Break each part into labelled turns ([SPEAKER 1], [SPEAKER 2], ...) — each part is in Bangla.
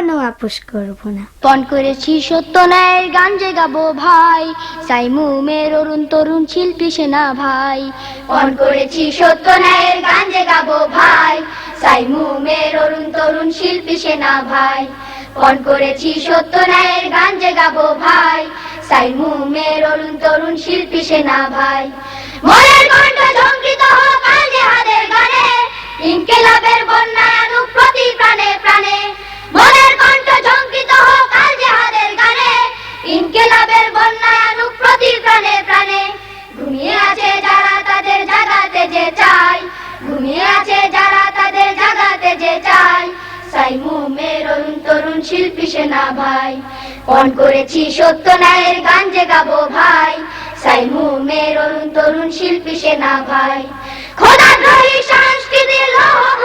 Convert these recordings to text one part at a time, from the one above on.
[SPEAKER 1] জীবনও আপোষ করব না?
[SPEAKER 2] পণ করেছি সত্য ন্যায়ের গান যে গাবো ভাই। সাইমুমের অরুণ তরুণ শিল্পী সেনা ভাই। পণ করেছি সত্য ন্যায়ের গান যে গাবো ভাই। সাইমুমের অরুণ তরুণ শিল্পী সেনা ভাই। পণ করেছি সত্য ন্যায়ের গান যে গাবো ভাই। সাইমুমের অরুণ তরুণ শিল্পী সেনা ভাই। মনের কণ্ঠ আছে যারা তাদের জাগাতে যে চাই। সাইমু মের অরুণ তরুণ শিল্পী সেনা ভাই। পণ করেছি সত্য ন্যায়ের গান যে গাবো ভাই। সাইমু মেরুন তরুণ শিল্পী সেনা ভাই। খোদা সংস্কৃতির লৌহ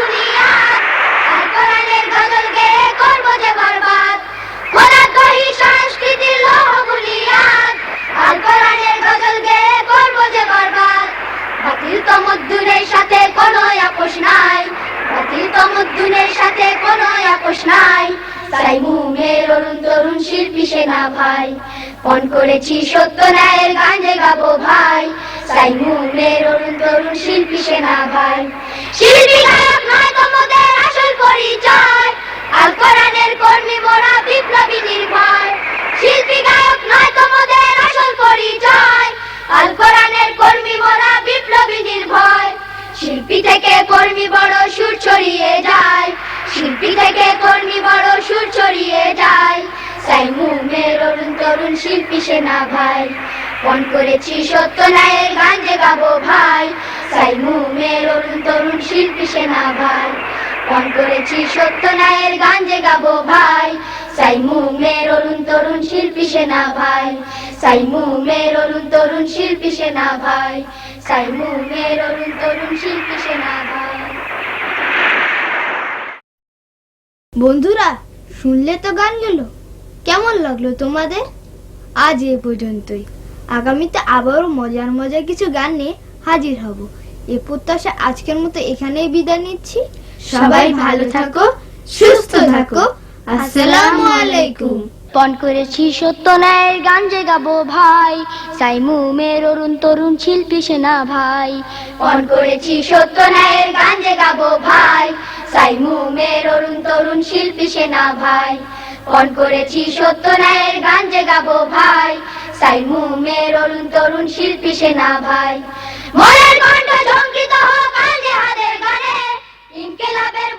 [SPEAKER 2] পণ করেছি, সত্য ন্যায়ের গান গাবো ভাই। সাই মুমের অরুণ তরুণ শিল্পী সেনা ভাই। শিল্পী গায়ক নয় তোমাদের আসল পরিচয়। আল কোরআনের কর্মী বড় বিপ্লবী নির্ভয়। শিল্পী গায়ক নয় তোমাদের অরুণ শিল্পী সেনা ভাই। পণ করেছি, সত্য ন্যায়ের গান যে গাবো ভাই। সাইমু মের অরুণ তরুণ শিল্পী সেনা ভাই। পণ করেছি, সত্য ন্যায়ের গান যে গাবো ভাই। সাইমু মের অরুণ তরুণ শিল্পী সেনা ভাই। সাইমু মের অরুণ তরুণ শিল্পী সেনা ভাই। সাইমু মের অরুণ তরুণ শিল্পী সেনা ভাই।
[SPEAKER 1] বন্ধুরা, শুনলে তো গানগুলো। কেমন লাগল তোমাদের? আজ এ পর্যন্তই। আগামীতে আবারও মজার মজার কিছু গান নিয়ে হাজির হব। এ প্রত্যাশা আজকের মতো এখানেই বিদায় নিচ্ছি। সবাই ভালো থাকো, সুস্থ থাকো। আসসালামু আলাইকুম।
[SPEAKER 2] পণ করেছি সত্য ন্যায়ের গান যে গাবো ভাই। সাইমু মের অরুণ তরুণ শিল্পী সেনা ভাই। পণ করেছি সত্য ন্যায়ের গান যে গাবো ভাই। সাইমু মের অরুণ তরুণ শিল্পী সেনা ভাই। পণ করেছি সত্য ন্যায়ের গান যে গাবো ভাই। সাইমু মুমের অরুণ তরুণ শিল্পী সেনা ভাই। মনের কণ্ঠ ঝঙ্কৃত হোক আজ জেহাদের গানে, ইনকেলাবের